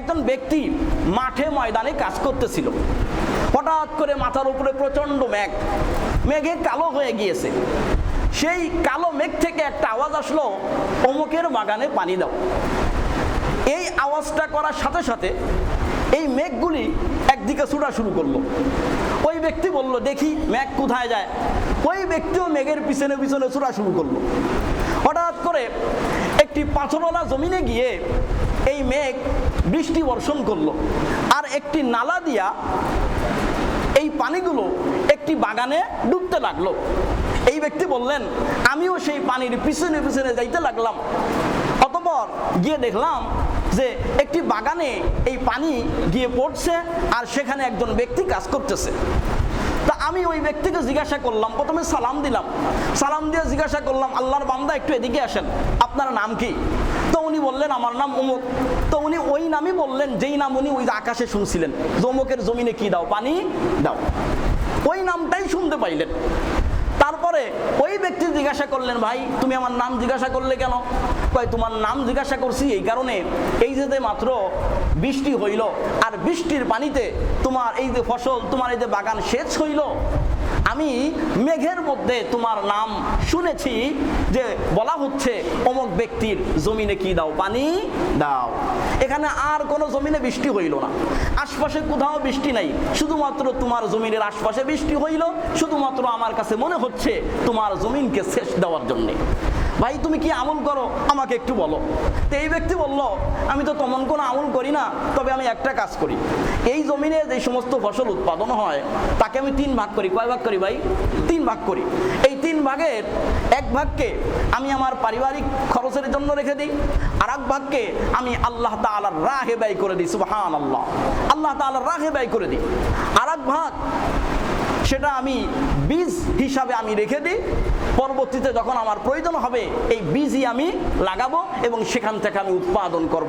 একজন ব্যক্তি মাঠে ময়দানে কাজ করতেছিল। হঠাৎ করে মাথার উপরে প্রচণ্ড মেঘ। মেঘে কালো হয়ে গিয়েছে। সেই কালো মেঘ থেকে একটা আওয়াজ আসলো, অমুকের বাগানে পানি দাও। এই আওয়াজটা করার সাথে সাথে এই মেঘগুলি একদিকে ছোটা শুরু করল। ওই ব্যক্তি বলল, দেখি মেঘ কোথায় যায়। ওই ব্যক্তিও মেঘের পিছনে পিছনে ছোটা শুরু করল। হঠাৎ করে একটি পাথরওয়ালা জমিনে গিয়ে এই মেঘ বৃষ্টি বর্ষণ করল। আর একটি নালা দিয়া এই পানিগুলো একটি বাগানে ডুবতে লাগল। এই ব্যক্তি বললেন, আমিও সেই পানির পিছনে পিছনে যাইতে লাগলাম। অতপর গিয়ে দেখলাম যে একটি বাগানে এই পানি গিয়ে পড়ছে আর সেখানে একজন ব্যক্তি কাজ করতেছে। তা আমি ওই ব্যক্তিকে জিজ্ঞাসা করলাম, প্রথমে সালাম দিলাম। সালাম দিয়ে জিজ্ঞাসা করলাম, আল্লাহর বান্দা, একটু এদিকে আসেন। আপনার নাম কি? তো উনি বললেন, আমার নাম অমুক তো উনি ওই নামই বললেন, যেই নাম উনি ওই আকাশে শুনছিলেন। জমকের জমিনে কি দাও, পানি দাও। ওই নামটাই শুনতে পাইলেন। তারপরে ওই ব্যক্তি জিজ্ঞাসা করলেন, ভাই, তুমি আমার নাম জিজ্ঞাসা করলে কেন? কয়, তোমার নাম জিজ্ঞাসা করছি এই কারণে, এই যে মাত্র বৃষ্টি হইল, আর বৃষ্টির পানিতে তোমার এই যে ফসল, তোমার এই যে বাগান সেচ হইল আমি মেঘের মধ্যে তোমার নাম শুনেছি যে বলা হচ্ছে অমুক ব্যক্তির জমিনে কি দাও, পানি দাও। এখানে আর কোনো জমিনে বৃষ্টি হইল না। আশপাশে কোথাও বৃষ্টি নাই। শুধুমাত্র তোমার জমিনের আশপাশে বৃষ্টি হইল। শুধুমাত্র আমার কাছে মনে হচ্ছে তোমার জমিনকে শেষ দেওয়ার জন্যে। ভাই, তুমি কি আমল করো? আমাকে একটু বলো। তো এই ব্যক্তি বলল, আমি তো তেমন কোনো আমল করি না, তবে আমি একটা কাজ করি। এই জমিনে যে সমস্ত ফসল উৎপাদন হয়, তাকে আমি তিন ভাগ করি। কয় ভাগ করি ভাই? তিন ভাগ করি। এই তিন ভাগের এক ভাগকে আমি আমার পারিবারিক খরচের জন্য রেখে দিই, আর এক ভাগকে আমি আল্লাহ তালার রাহে ব্যয় করে দিই সুবাহান আল্লাহ আল্লাহ তালার রাহে ব্যয় করে দিই। আর এক ভাগ সেটা আমি বীজ হিসাবে আমি রেখে দিই, পরবর্তীতে যখন আমার প্রয়োজন হবে, এই বীজই আমি লাগাবো এবং সেখান থেকে আমি উৎপাদন করব।